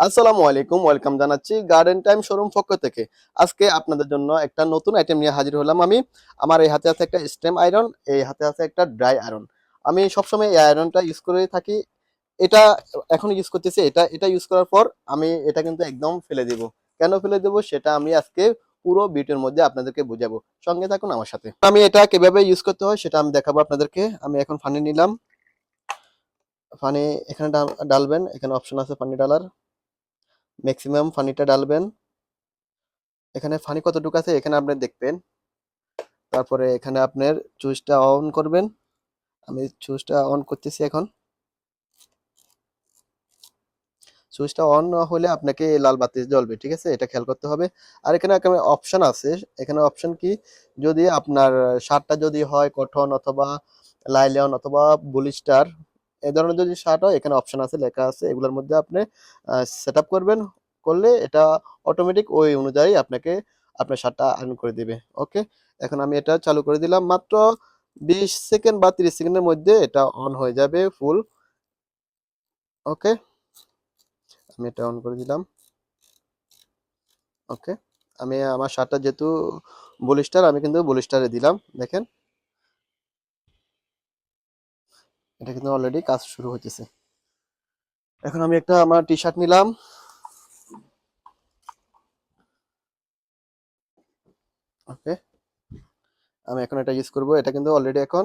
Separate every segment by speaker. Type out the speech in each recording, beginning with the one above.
Speaker 1: আসসালামু আলাইকুম, ওয়েলকাম জানাচ্ছি গার্ডেন টাইম শোরুম পক্ষ থেকে। আজকে আপনাদের জন্য একটা নতুন আইটেম নিয়ে হাজির হলাম আমি। আমার এই হাতে আছে একটা স্টেম আয়রন এই হাতে আছে একটা ড্রাই আয়রন আমি সবসময় এই আয়রনটা ইউজ করে থাকি। এটা এখন ইউজ করতেছি, এটা এটা ইউজ করার পর আমি এটা কিন্তু একদম ফেলে দেব। কেন ফেলে দেব সেটা আমি আজকে পুরো ভিডিওর মধ্যে আপনাদেরকে বুঝাবো। সঙ্গে থাকুন আমার সাথে। আমি এটা কীভাবে ইউজ করতে হয় সেটা আমি দেখাবো আপনাদেরকে। আমি এখন ফানি নিলাম। ফানি এখানে ডাল- ডালবেন, এখানে অপশন আছে পানি ডালার ম্যাক্সিমাম ফানিটা ডালবেন এখানে ফানি কতটুকু আছে এখানে আপনি দেখবেন। তারপরে এখানে আপনার চুজটা অন করবেন। আমি চুজটা অন করতেছি এখন। সুইচটা অন হলে আপনাকে লাল বাতি জ্বলবে, ঠিক আছে? এটা খেয়াল করতে হবে। আর এখানে একটা অপশন আছে। এখানে অপশন কি? যদি আপনার শার্টটা যদি হয় কটন অথবা লাইলন অথবা বুলিস্টার এই ধরনের যদি শার্ট হয়, এখানে অপশন আছে, লেখা আছে। এগুলোর মধ্যে আপনি সেট করবেন। করলে এটা অটোমেটিক ওই অনুযায়ী আপনাকে আপনার শার্টটা আয়রন করে দিবে ওকে এখন আমি এটা চালু করে দিলাম, মাত্র বিশ সেকেন্ড বা তিরিশ সেকেন্ডের মধ্যে এটা অন হয়ে যাবে ফুল ওকে আমি এটা অন করে দিলাম ওকে আমি আমার শার্টটা যেহেতু বলিস্টার আমি কিন্তু বলিস্টারে দিলাম, দেখেন। এটা কিন্তু অলরেডি কাজ শুরু হতেছে এখন আমি একটা আমার টি শার্ট নিলাম ওকে? আমি এখন এটা ইউজ করব। এটা কিন্তু অলরেডি এখন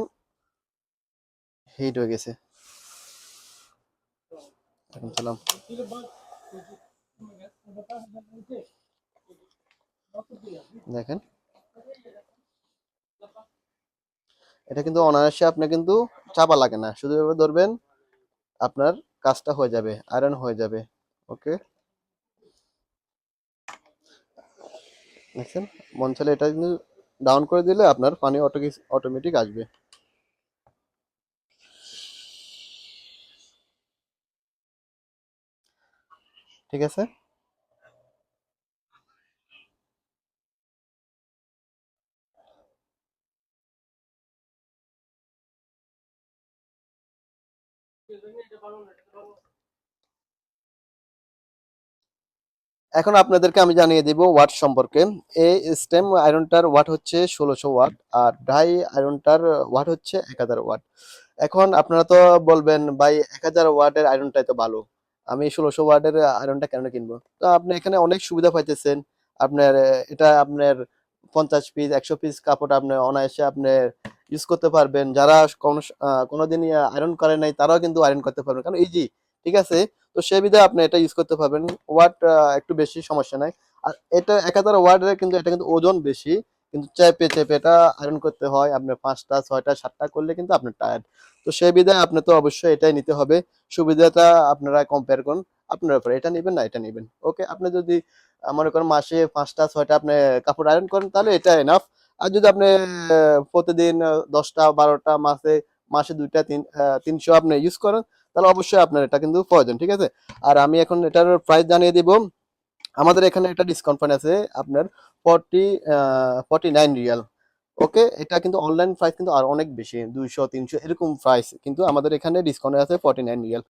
Speaker 1: হিট হয়ে গেছে। দেখেন। এটা কিন্তু অনায়াসে আপনার কিন্তু চাপা লাগে না। শুধু ধরবেন, আপনার কাজটা হয়ে যাবে আয়রন হয়ে যাবে। ওকে? দেখছেন মন চাইলে এটা কিন্তু ডাউন করে দিলে আপনার পানি অটো অটোমেটিক আসবে। ঠিক আছে? এখন আপনাদেরকে আমি জানিয়ে দিব ওয়াট সম্পর্কে। এই স্টেম আয়রনটার ওয়াট হচ্ছে ষোলোশো ওয়াট আর ড্রাই আয়রনটার ওয়াট হচ্ছে এক হাজার ওয়াট। এখন আপনারা তো বলবেন, ভাই, এক হাজার ওয়াটের আয়রনটাই তো ভালো। আমি ষোলোশো ওয়াটের আয়রনটা কেন কিনবো? তো আপনি এখানে অনেক সুবিধা পাইতেছেন। আপনার, এটা আপনার পঞ্চাশ পিস একশো পিস কাপড় আপনি অনায়াসে আপনি ইউজ করতে পারবেন। যারা কোনো কোনোদিন আয়রন করে নাই, তারাও কিন্তু আয়রন করতে পারবেন। কারণ ইজি ঠিক আছে? তো সে বিধায় আপনি এটা ইউজ করতে পারবেন। ওয়াট একটু বেশি সমস্যা নাই। আর এটা এক হাজার ওয়াটের কিন্তু এটা কিন্তু ওজন বেশি। কিন্তু চেপে চেপে এটা আয়রন করতে হয়। আপনি পাঁচটা, ছয়টা, সাতটা করলে কিন্তু আপনার টায়ার্ড তো সেই বিধায় আপনি তো অবশ্যই এটাই নিতে হবে। সুবিধাটা আপনারা কম্পেয়ার করুন। আপনার উপরে এটা নেবেন না, এটা নেবেন। ওকে আপনি যদি মনে করেন মাসে পাঁচটা, ছয়টা আপনি কাপড় আয়রন করেন, তাহলে এটা এনাফ আর যদি আপনি প্রতিদিন দশটা, বারোটা, মাসে মাসে দুইটা, তিন তিনশো আপনি ইউজ করেন তাহলে অবশ্যই আপনার এটা কিন্তু প্রয়োজন, ঠিক আছে? আর আমি এখন এটার প্রাইস জানিয়ে দিব। আমাদের এখানে একটা ডিসকাউন্ট ফান্ড আছে আপনার forty forty nine riyal okay এটা কিন্তু অনলাইন প্রাইস কিন্তু আর অনেক বেশি, দুইশো, তিনশো এরকম প্রাইস কিন্তু আমাদের এখানে ডিসকাউন্ট আছে ফর্টি নাইন রিয়াল